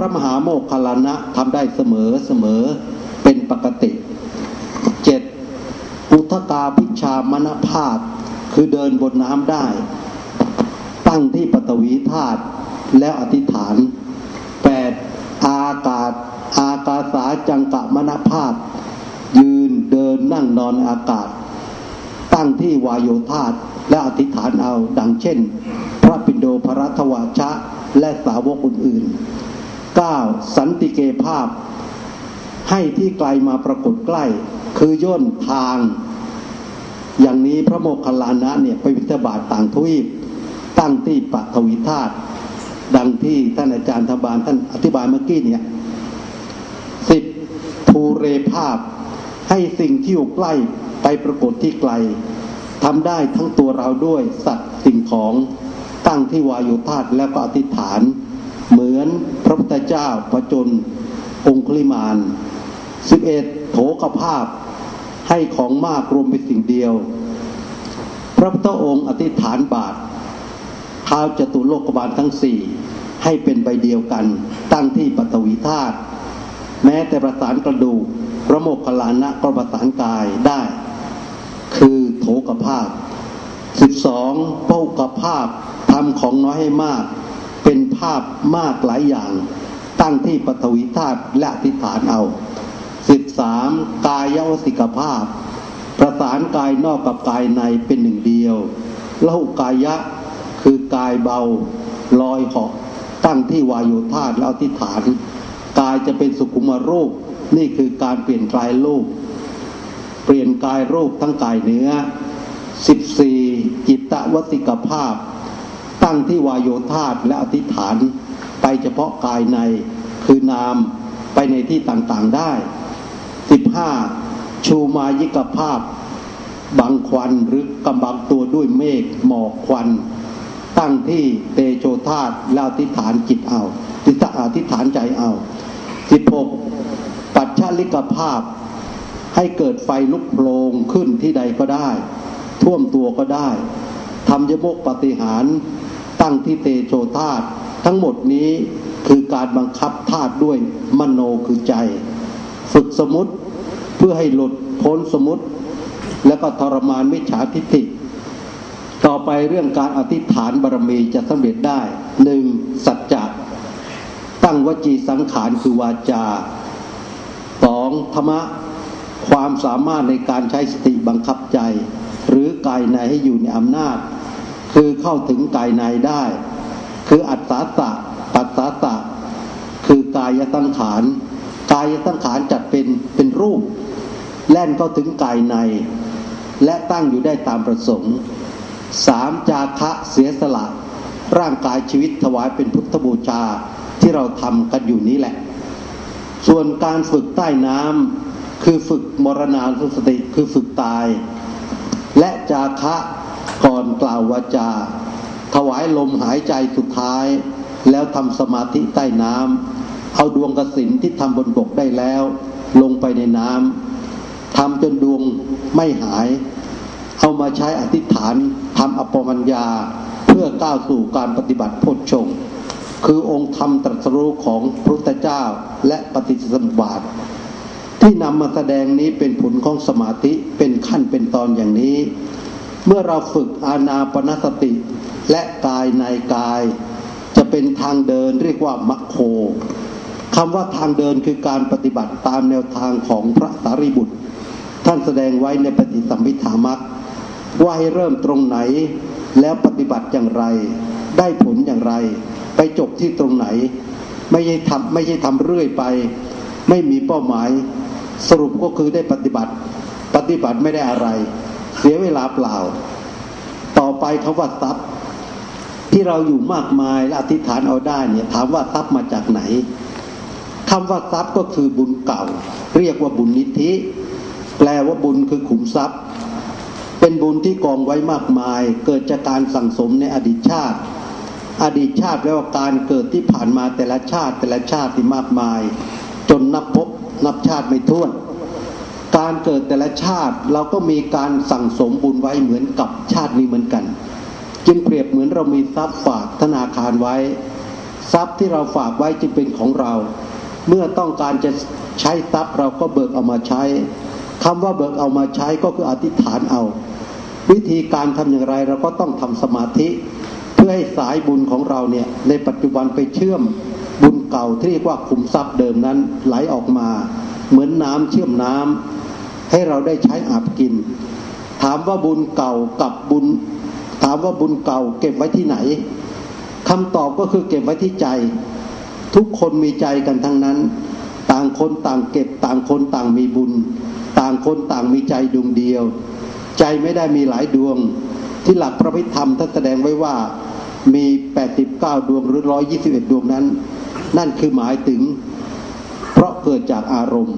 ระมหาโมคคลานะทำได้เสมอเสมอเป็นปกติเจ็ดอุทกาพิชามณภาพคือเดินบนน้ำได้ ตั้งที่ปฐวีธาตุแล้วอธิษฐานแปดอากาศ อากาสาจังกะมณภาพ ยืนเดินนั่งนอนอากาศ ตั้งที่วายโยธาตุและอธิษฐานเอาดังเช่น พระปิโดพระรัตวาชะและสาวกอื่น 9. สันติเกภาพ ให้ที่ไกลมาปรากฏใกล้ คือย่นทาง อย่างนี้พระโมคคัลลานะเนี่ยไปวิทบาทต่างทวีปตั้งที่ปัทวิธาตุดังที่ท่านอาจารย์ธบาลท่านอธิบายเมื่อกี้เนี่ยสิบภูเรภาพ ให้สิ่งที่อยู่ใกล้ไปปรากฏที่ไกลทำได้ทั้งตัวเราด้วยสัตว์สิ่งของตั้งที่วายุธาตุแล้วก็อธิษฐาน เหมือนพระพุทธเจ้าพระจนองคุลิมานสิบเอ็ดโถกภาพให้ของมากรวมเป็นสิ่งเดียว พระพุทธองค์อธิษฐานบาทเท้าจตุโลกบาลทั้งสี่ให้เป็นใบเดียวกัน ตั้งที่ปฐวีธาตุแม้แต่ประสานกระดูกพระโมคคัลลานะก็ประสานกายได้ คือโถกภาพสิบสองโภกภาพทำของน้อยให้มาก เป็นภาพมากหลายอย่าง ตั้งที่ปฐวีธาตุและอธิษฐานเอาสิบสามกายวสิกภาพ ประสานกายนอกกับกายในเป็นหนึ่งเดียวเละหุกายะคือกายเบาลอยเหาะตั้งที่วายโยธาแล้วที่ฐาน กายจะเป็นสุขุมรูป นี่คือการเปลี่ยนกายรูป เปลี่ยนกายรูปทั้งกายเนื้อสิบสี่จิตตวสิกภาพ ตั้งที่วายโยธาและอธิษฐานไปเฉพาะกายในคือนามไปในที่ต่างๆได้สิบห้าชูมายิกภาพ บังควันหรือกำบังตัวด้วยเมฆหมอกควัน ตั้งที่เตโชธาตแล้วอธิษฐานจิตเอาจิตอธิษฐานใจเอาสิบหกปัจฉลิกภาพ ให้เกิดไฟลุกโผลงขึ้นที่ใดก็ได้ ท่วมตัวก็ได้ทำยมกปฏิหาร ตั้งที่เตโชธาตทั้งหมดนี้คือการบังคับธาตุด้วยมโนคือใจ ฝึกสมุติเพื่อให้หลุดพ้นสมุติ แล้วก็ทรมานมิจฉาทิฏฐิต่อไปเรื่องการอธิษฐานบารมีจะสำเร็จได้หนึ่งสัจจะตั้งวจีสังขารคือวาจาสองธรรมะความสามารถในการใช้สติบังคับใจ หรือกายในให้อยู่ในอำนาจ คือเข้าถึงกายในได้ คืออัตสาตะปัสสาตะคือกายสังขารกายสังขารจัดเป็นเป็นรูป แล่นเข้าถึงกายใน และตั้งอยู่ได้ตามประสงค์สามจาคะเสียสละ ร่างกายชีวิตถวายเป็นพุทธบูชาที่เราทำกันอยู่นี้แหละ ส่วนการฝึกใต้น้ำคือฝึกมรณานุสติคือฝึกตาย และจาคะ ก่อนกล่าววาจา ถวายลมหายใจสุดท้าย แล้วทำสมาธิใต้น้ำเอาดวงกสินที่ทำบนบกได้แล้ว ลงไปในน้ำทำจนดวงไม่หาย เอามาใช้อธิษฐานทำอปมัญญาเพื่อก้าวสู่การปฏิบัติโพชงคือองค์ธรรมตรัสรู้ของพระพุทธเจ้าและปฏิจจสมบาทที่นำมาแสดงนี้เป็นผลของสมาธิเป็นขั้นเป็นตอนอย่างนี้ เมื่อเราฝึกอาณาปณสติ และกายในกาย จะเป็นทางเดินเรียกว่ามัคโคคำว่าทางเดินคือการปฏิบัติตามแนวทางของพระสารีบุตร ท่านแสดงไว้ในปฏิสัมพิธามัคว่าให้เริ่มตรงไหน แล้วปฏิบัติอย่างไร ได้ผลอย่างไร ไปจบที่ตรงไหน ไม่ใช่ทำไม่ใช่ทำเรื่อยไป ไม่มีเป้าหมาย สรุปก็คือได้ปฏิบัติ ปฏิบัติไม่ได้อะไร เสียเวลาเปล่า ต่อไปคาว่าทรัพย์ ที่เราอยู่มากมายและอธิษฐานเอาได้เนี่ย ถามว่าทรัพย์มาจากไหนคำว่าทรัพย์ก็คือบุญเก่า เรียกว่าบุญนิธิ แปลว่าบุญคือขุมทรัพย์ เป็นบุญที่กองไว้มากมาย เกิดจากการสั่งสมในอดีตชาติ อดีตชาติแปลว่าการเกิดที่ผ่านมาแต่ละชาติแต่ละชาติที่มากมาย จนนับพบนับชาติไม่ถ้วน การเกิดแต่ละชาติเราก็มีการสั่งสมบุญไว้เหมือนกับชาตินี้เหมือนกัน จึงเปรียบเหมือนเรามีทรัพย์ฝากธนาคารไว้ ทรัพย์ที่เราฝากไว้จึงเป็นของเรา เมื่อต้องการจะใช้ทรัพย์เราก็เบิกเอามาใช้คำว่าเบิกเอามาใช้ก็คืออธิษฐานเอา วิธีการทำอย่างไรเราก็ต้องทำสมาธิเพื่อให้สายบุญของเราเนี่ยในปัจจุบันไปเชื่อมบุญเก่าที่เรียกว่าขุมทรัพย์เดิมนั้นไหลออกมา เหมือนน้ำเชื่อมน้ำ ให้เราได้ใช้อาบกิน ถามว่าบุญเก่ากับบุญ ถามว่าบุญเก่า เก็บไว้ที่ไหนคำตอบก็คือเก็บไว้ที่ใจ ทุกคนมีใจกันทั้งนั้น ต่างคนต่างเก็บต่างคนต่างมีบุญ ต่างคนต่างมีใจดวงเดียว ใจไม่ได้มีหลายดวง ที่หลักพระพิธรรมท่านแสดงไว้ว่ามี 89 ดวงหรือ 121 ดวงนั้น นั่นคือหมายถึง เพราะเกิดจากอารมณ์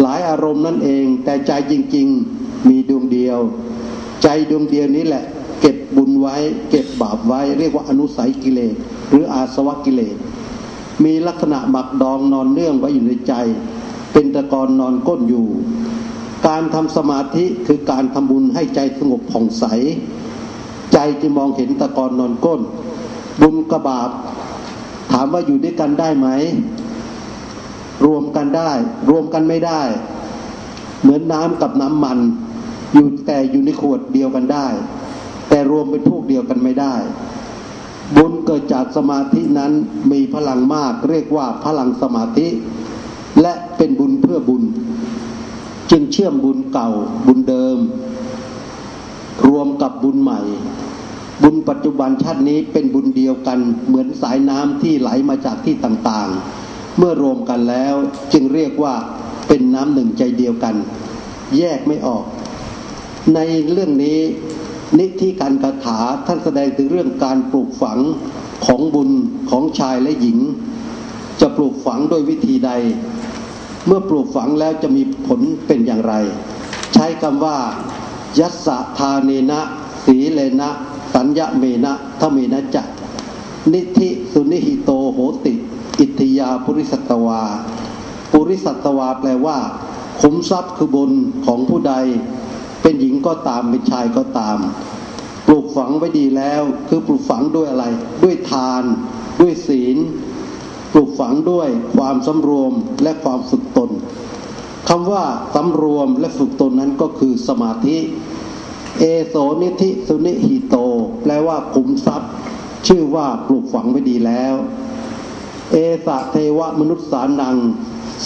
หลายอารมณ์นั่นเอง แต่ใจจริง ๆ มีดวงเดียว ใจดวงเดียวนี้แหละ เก็บบุญไว้ เก็บบาปไว้ เรียกว่าอนุสัยกิเลสหรืออาสวะกิเลสมีลักษณะหมักดองนอนเนื่องไว้อยู่ในใจ เป็นตะกอนนอนก้นอยู่ การทำสมาธิคือการทำบุญให้ใจสงบผ่องใส ใจจะมองเห็นตะกอนนอนก้น บุญกระบาบถามว่าอยู่ด้วยกันได้ไหม รวมกันได้ รวมกันไม่ได้ เหมือนน้ำกับน้ำมัน อยู่แต่อยู่ในขวดเดียวกันได้ แต่รวมเป็นพวกเดียวกันไม่ได้ บุญเกิดจากสมาธินั้นมีพลังมากเรียกว่าพลังสมาธิ และเป็นบุญเพื่อบุญ จึงเชื่อมบุญเก่าบุญเดิม รวมกับบุญใหม่บุญปัจจุบันชาตินี้เป็นบุญเดียวกันเหมือนสายน้ำที่ไหลมาจากที่ต่างๆ เมื่อรวมกันแล้วจึงเรียกว่าเป็นน้ำหนึ่งใจเดียวกัน แยกไม่ออก ในเรื่องนี้นิธิการคาถาท่านแสดงถึงเรื่องการปลูกฝังของบุญของชายและหญิง จะปลูกฝังโดยวิธีใด เมื่อปลูกฝังแล้วจะมีผลเป็นอย่างไร ใช้คำว่า ยัสะทาเนนะ สีเลนะ สัญญเมนะทเมนะจักนิธิสุนิหิโตโหติ อิทยาปุริสัตวา ปุริสัตวาแปลว่าขุมทรัพย์คือบนของผู้ใด เป็นหญิงก็ตามเป็นชายก็ตาม ปลูกฝังไว้ดีแล้ว คือปลูกฝังด้วยอะไร ด้วยทาน ด้วยศีล ปลูกฝังด้วยความสำรวมและความฝึกตนคำว่าสำรวมและฝึกตนนั้นก็คือสมาธิ เอโสนิธิสุนิหิโต แปลว่าขุมทรัพย์ ชื่อว่าปลูกฝังไว้ดีแล้ว เอสะเทวมนุษย์สานัง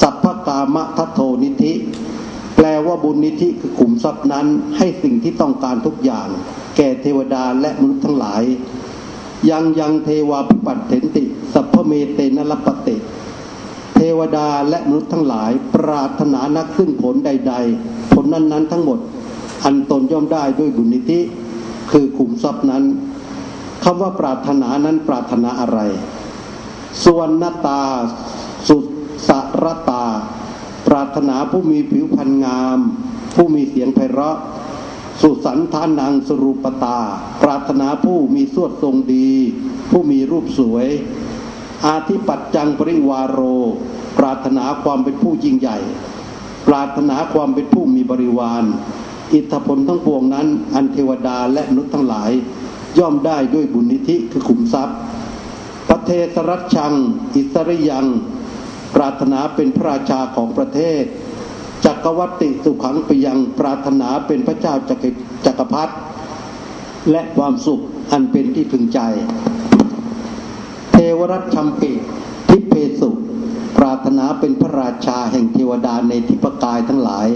สัพพกามะทัโทนิธิ แปลว่าบุญนิธิคือขุมทรัพย์นั้นให้สิ่งที่ต้องการทุกอย่าง แก่เทวดาและมนุษย์ทั้งหลาย ยังยังเทวาพิปัตเถนติ สัพพเมเตนลปติเทวดาและมนุษย์ทั้งหลาย ปรารถนานักซึ่งผลใด ๆ ผลนั้นๆ ทั้งหมด อันตนย่อมได้ด้วยบุญนิธิ คือขุมทรัพย์นั้นคำว่าปรารถนานั้นปรารถนาอะไร ส่วนนตา สุสรตา ปรารถนาผู้มีผิวพรรณงาม ผู้มีเสียงไพเราะ สุสันทานังสรูปตา ปรารถนาผู้มีสวดทรงดี ผู้มีรูปสวย อาธิปัจจังปริวารโร ปรารถนาความเป็นผู้ยิ่งใหญ่ ปรารถนาความเป็นผู้มีบริวาร อิทธผลทั้งปวงนั้น อันเทวดาและมนุษย์ทั้งหลาย ย่อมได้ด้วยบุญนิธิคือขุมทรัพย์ เทศรัชชัง อิสริยัง ปรารถนาเป็นพระราชาของประเทศ จักรวัติสุขังไปยังปรารถนาเป็นพระเจ้าจักรจักรพรรดิและความสุขอันเป็นที่พึงใจ เทวรัตชัมปิทิเพสุปรารถนาเป็นพระราชาแห่งเทวดาในทิพกายทั้งหลาย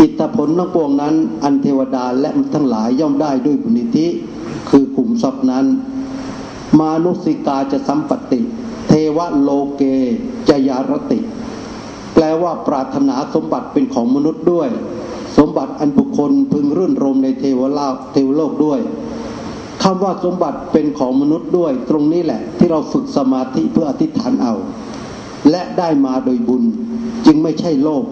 อิทธผลทั้งปวงนั้น อันเทวดาและทั้งหลายย่อมได้ด้วยบุญนิธิคือกลุ่มทรัพย์นั้น มานุสิกาจะสัมปติ เทวโลเกจยารติ แปลว่าปรารถนาสมบัติเป็นของมนุษย์ด้วย สมบัติอันบุคคลพึงรื่นรมในเทวโลกเทวโลกด้วยคำว่าสมบัติเป็นของมนุษย์ด้วย ตรงนี้แหละที่เราฝึกสมาธิเพื่ออธิษฐานเอา และได้มาโดยบุญจึงไม่ใช่โลภ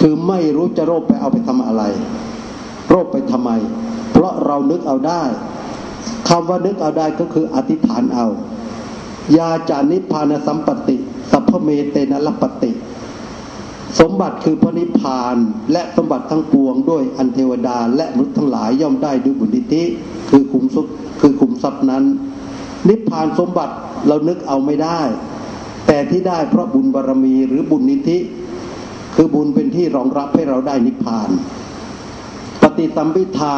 คือไม่รู้จะโลภไปเอาไปทำอะไรโลภไปทำไม เพราะเรานึกเอาได้ คำว่านึกเอาได้ก็คืออธิษฐานเอา ยาจานิพานสัมปติ สัพพเมเตนะลปติ สมบัติคือพระนิพพานและสมบัติทั้งปวงด้วยอันเทวดาและมนุษย์ทั้งหลายย่อมได้ด้วยบุญนิธิคือคุมสุคือคุมทรัพย์นั้น นิพพานสมบัติเรานึกเอาไม่ได้ แต่ที่ได้เพราะบุญบารรมีหรือบุญนิธิ คือบุญเป็นที่รองรับให้เราได้นิพพาน ปฏิสัมพิทา